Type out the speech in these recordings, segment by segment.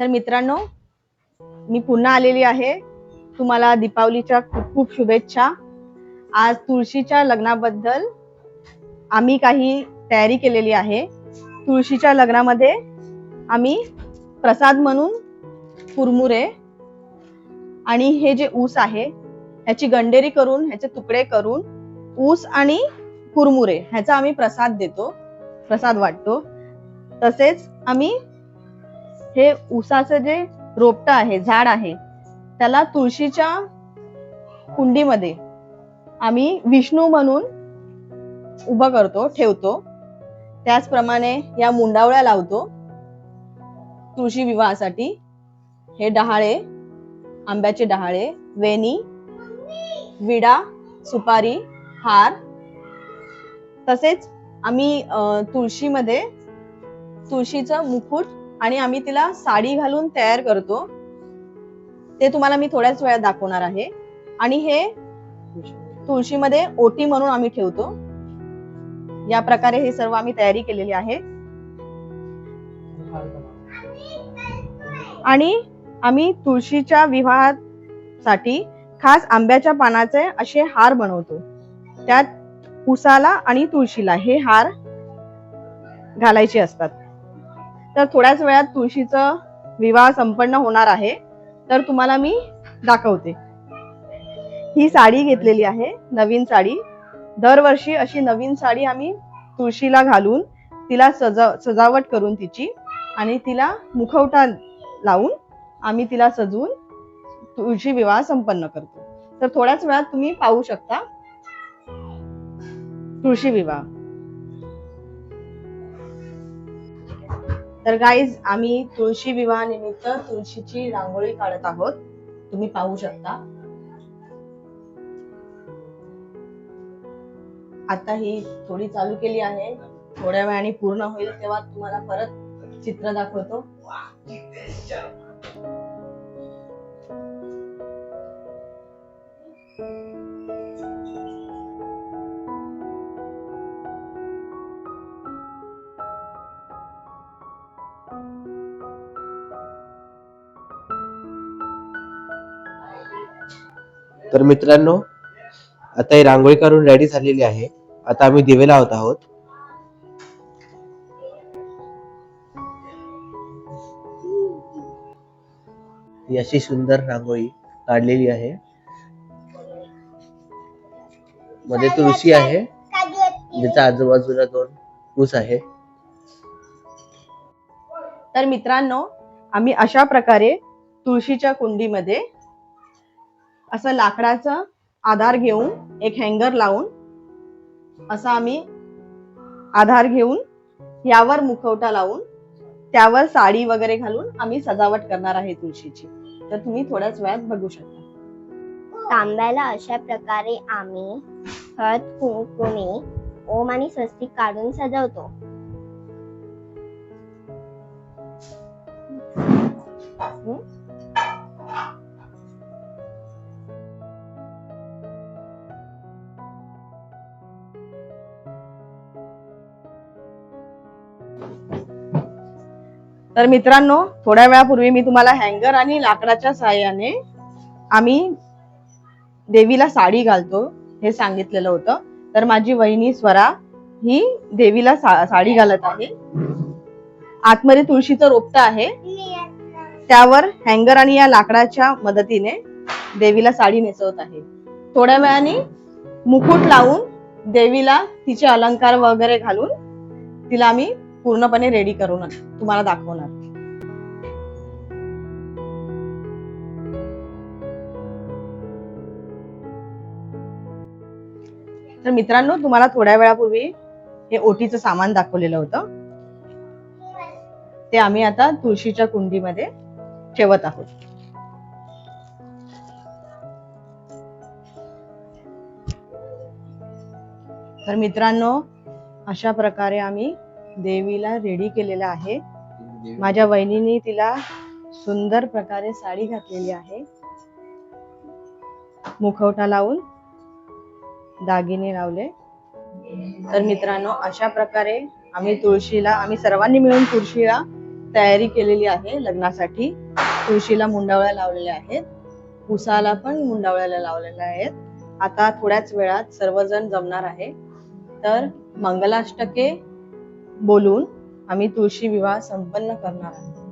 तर मित्रांनो मी पुन्हा आलेली आहे. तुम्हाला दीपावलीच्या खूप खूप शुभेच्छा. आज तुळशीच्या लग्नाबद्दल आम्ही काही तयारी केलेली आहे. तुळशीच्या लग्नामध्ये आम्ही प्रसाद म्हणून कुरमुरे आणि हे जे ऊस आहे ह्याची गंडेरी करून ह्याचे तुकडे करून ऊस आणि कुरमुरे ह्याचा आम्ही प्रसाद देतो प्रसाद वाटतो. तसेच आम्ही हे उसाचं जे रोपट आहे झाड आहे त्याला तुळशीच्या कुंडीमध्ये आम्ही विष्णू म्हणून उभं करतो ठेवतो. त्याचप्रमाणे या मुंडावळ्या लावतो तुळशी विवाहासाठी. हे डहाळे आंब्याचे डहाळे वेणी विडा सुपारी हार तसेच आम्ही तुळशीमध्ये तुळशीचं मुकुट आणि आम्ही तिला साडी घालून तयार करतो. ते तुम्हाला मी थोड्याच वेळात दाखवणार आहे. आणि हे तुळशीमध्ये ओटी म्हणून आम्ही ठेवतो. या प्रकारे हे सर्व आम्ही तयारी केलेली आहे. आणि आम्ही तुळशीच्या विवाहासाठी खास आंब्याच्या पानाचे असे हार बनवतो. त्यात उसाला आणि तुळशीला हे हार घालायचे असतात. तर थोड्याच वेळात तुळशीचं विवाह संपन्न होणार आहे. तर तुम्हाला मी दाखवते. ही साडी घेतलेली आहे नवीन साडी. दरवर्षी अशी नवीन साडी आम्ही तुळशीला घालून तिला सजा सजावट करून तिची आणि तिला मुखवटा लावून आम्ही तिला सजवून तुळशी विवाह संपन्न करतो. तर थोड्याच वेळात तुम्ही पाहू शकता तुळशी विवाह. तर गाईज आम्ही तुळशी विवाहानिमित्त तुळशीची रांगोळी काढत आहोत. तुम्ही पाहू शकता. आता ही थोडी चालू केली आहे. थोड्या वेळाने पूर्ण होईल तेव्हा तुम्हाला परत चित्र दाखवतो. तर मित्रांनो आता ही रांगोळी करून रेडी झालेली आहे. आता आम्ही दिवे लावत आहोत. ही अशी सुंदर रांगोळी काढलेली आहे. मध्ये तुळशी आहे. ज्याच्या आजूबाजूला दोन ऊस आहे. तर मित्रांनो आम्ही अशा प्रकारे तुळशीच्या कुंडीमध्ये असं लाकडाचा आधार घेऊन एक हँगर लावून असा आम्ही आधार घेऊन यावर मुखवटा लावून त्यावर साडी वगैरे घालून आम्ही सजावट करणार आहे तुळशीची. तर तुम्ही थोड्याच वेळात बघू शकता. तांब्याला अशा प्रकारे आम्ही हळद कुंकुमे ओम आणि स्वस्तिक काढून सजवतो. तर मित्रांनो थोड्या वेळापूर्वी मी तुम्हाला हँगर आणि लाकडाच्या सहाय्याने आम्ही देवीला साडी घालतो हे सांगितलेलं होतं. तर माझी वहिनी स्वरा ही देवीला सा- साडी घालत आहे. आतमध्ये तुळशीचं रोपट आहे. त्यावर हँगर आणि या लाकडाच्या मदतीने देवीला साडी नेसवत आहे. थोड्या वेळाने मुकुट लावून देवीला तिचे अलंकार वगैरे घालून तिला आम्ही पूर्णपणे रेडी करून तुम्हाला दाखवणार. तर मित्रांनो तुम्हाला थोड्या वेळापूर्वी हे ओटीचं सामान दाखवलेलं होतं. ते आम्ही आता तुळशीच्या कुंडीमध्ये ठेवत आहोत. तर मित्रांनो अशा प्रकारे आम्ही देवीला रेडी केलेलं आहे. माझ्या वहिनीने तिला सुंदर प्रकारे साडी घातलेली आहे. मुखवटा लावून दागिने लावले. तर मित्रांनो अशा प्रकारे आम्ही तुळशीला आम्ही सर्वांनी मिळून तुळशीला तयारी केलेली आहे लग्नासाठी. तुळशीला मुंडावळ्या लावलेल्या आहेत. उसाला पण मुंडावळ्याला लावलेल्या आहेत. आता थोड्याच वेळात सर्वजण जमणार आहे. तर मंगलाष्टके बोलून आम्ही तुळशी विवाह संपन्न करणार आहोत.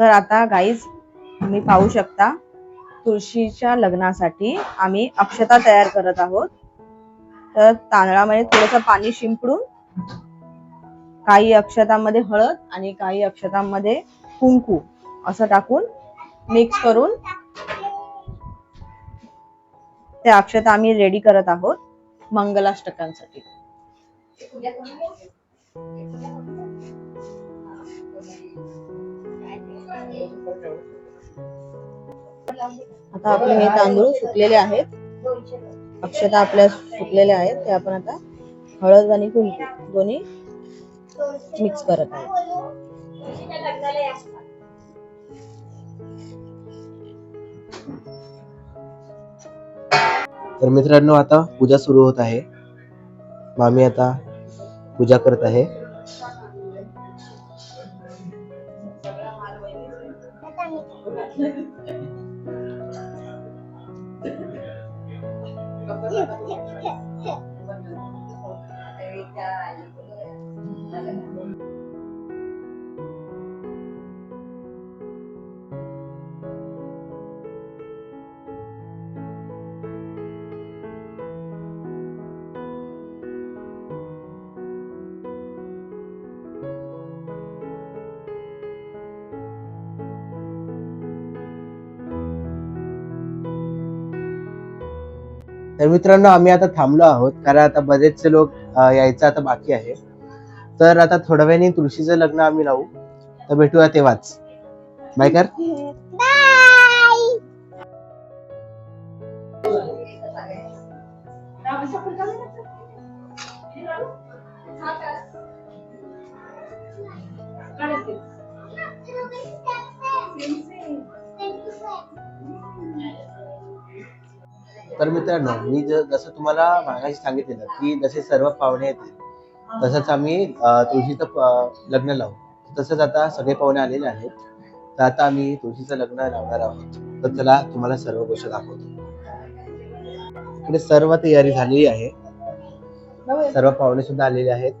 तर आता गाईज तुम्ही पाहू शकता तुळशीच्या लग्नासाठी आम्ही अक्षता तयार करत आहोत. तर तांदळामध्ये थोडंसं पाणी शिंपडून काही अक्षतामध्ये हळद आणि काही अक्षतांमध्ये कुंकू असं टाकून मिक्स करून त्या अक्षता आम्ही रेडी करत आहोत मंगलाष्टकांसाठी. आता आपले हे तांदूळ सुकलेले आहेत. अक्षता आपल्या सुकलेल्या आहेत. ते आपण आता हळद आणि कुंकू दोन्ही मिक्स करत आहोत. तर मित्रांनो आता पूजा सुरू होत आहे. मामी आता पूजा करत आहे. तर मित्रांनो आम्ही आता थांबलो आहोत. कारण आता बरेचसे लोक यायचं आता बाकी आहे. तर आता थोड्या वेळाने तुळशीचं लग्न आम्ही लावू. तर भेटूया तेव्हाच. बाय कर. तर मित्रांनो मी ज- जसं तुम्हाला मागाशी सांगितलेलं की जसे सर्व पाहुणे येतील तसंच आम्ही तुळशीचं लग्न लावू. तसंच आता सगळे पाहुणे आलेले आहेत. तर आता आम्ही तुळशीचं लग्न लावणार आहोत. तर चला तुम्हाला सर्व गोष्ट दाखवतो. इकडे सर्व तयारी झालेली आहे. सर्व पाहुणे सुद्धा आलेले आहेत.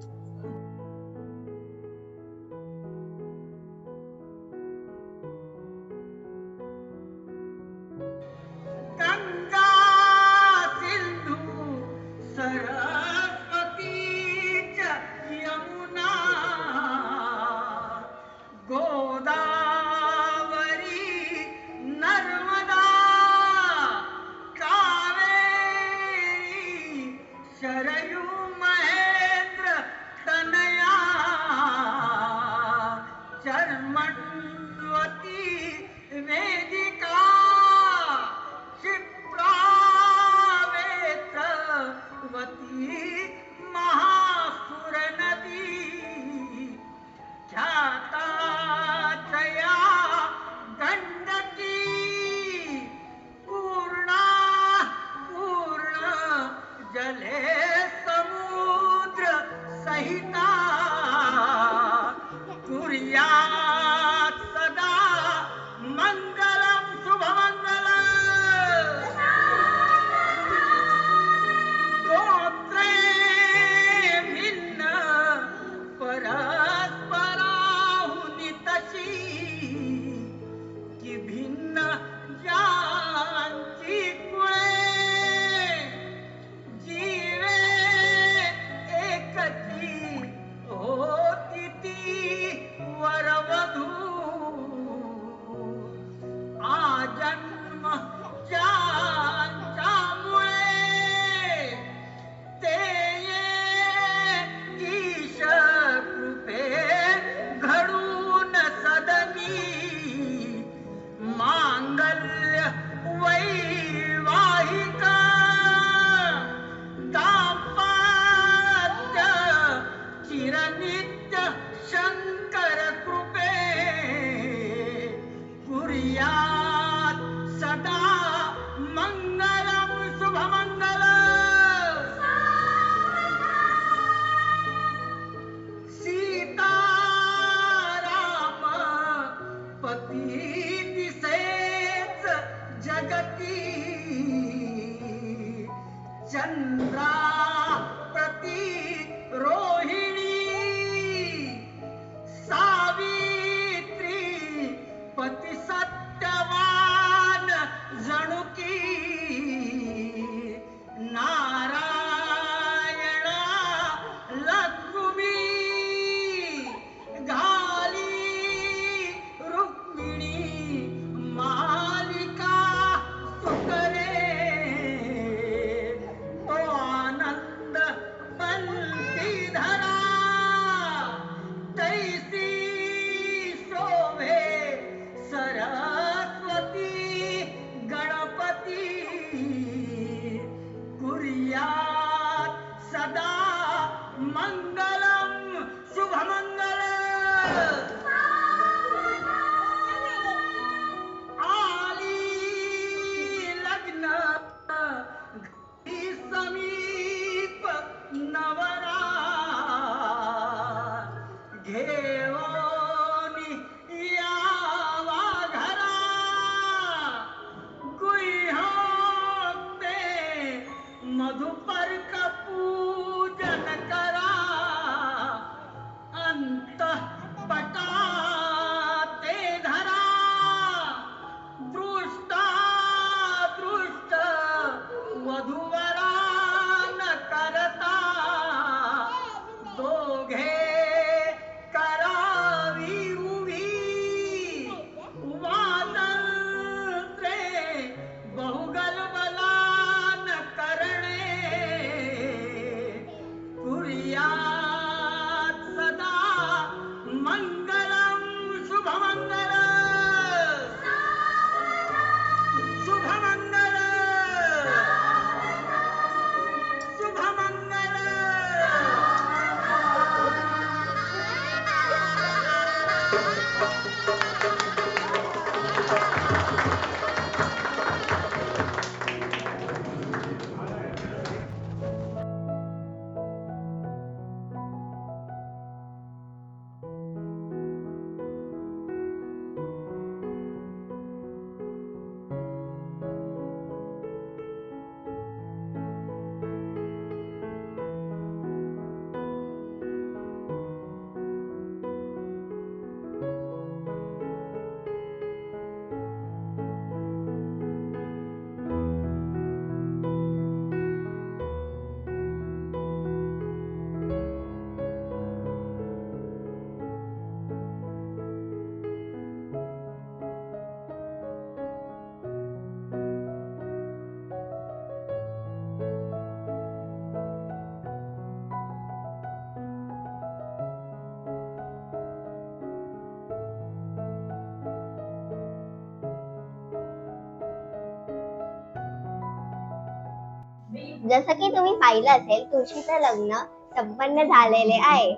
जसं की तुम्ही पाहिलं असेल तुळशीचं लग्न संपन्न झालेले आहे.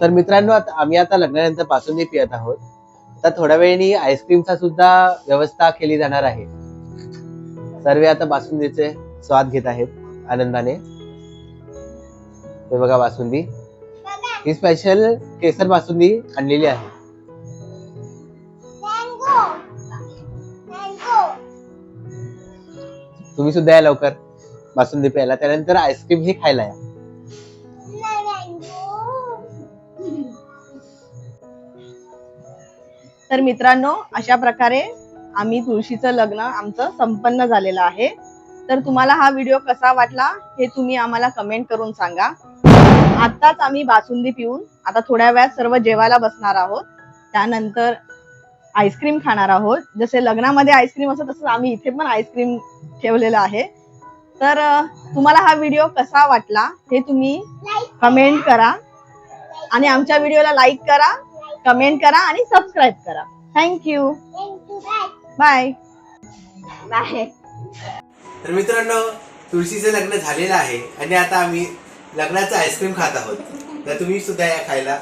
तर मित्रांनो आता आम्ही आता लग्नानंतर बासुंदी पियत आहोत. तर थोड्या वेळाने आईस्क्रीमचा सुद्धा व्यवस्था केली जाणार आहे. सर्व आता बासुंदीचे स्वाद घेत आहेत आनंदाने. हे बघा बासुंदी. ही स्पेशल केसर बासुंदी आणलेली आहे. तुम्ही सुद्धा या लवकर. बासुंदी प्यायला त्यानंतर आईस्क्रीम ही खायला या. तर मित्रांनो अशा प्रकारे आम्ही तुळशीचं लग्न आमचं संपन्न झालेलं आहे. तर तुम्हाला हा व्हिडिओ कसा वाटला हे तुम्ही आम्हाला कमेंट करून सांगा. आत्ताच आम्ही बासुंदी पिऊन आता थोड्या वेळात सर्व जेवायला बसणार आहोत. त्यानंतर आईस्क्रीम खाणार आहोत. जसे लग्नामध्ये आईस्क्रीम असं तसंच आम्ही इथे पण आईस्क्रीम ठेवलेलं आहे. तर तुम्हाला हा व्हिडिओ कसा वाटला हे तुम्ही कमेंट करा. आणि आमच्या व्हिडिओला लाईक करा कमेंट करा आणि सबस्क्राईब करा. थँक्यू. बाय बाय तर मित्रांनो तुळशीचं लग्न झालेलं आहे आणि आता आम्ही लग्नाचं आईस्क्रीम खात आहोत. तर तुम्ही सुद्धा या खायला.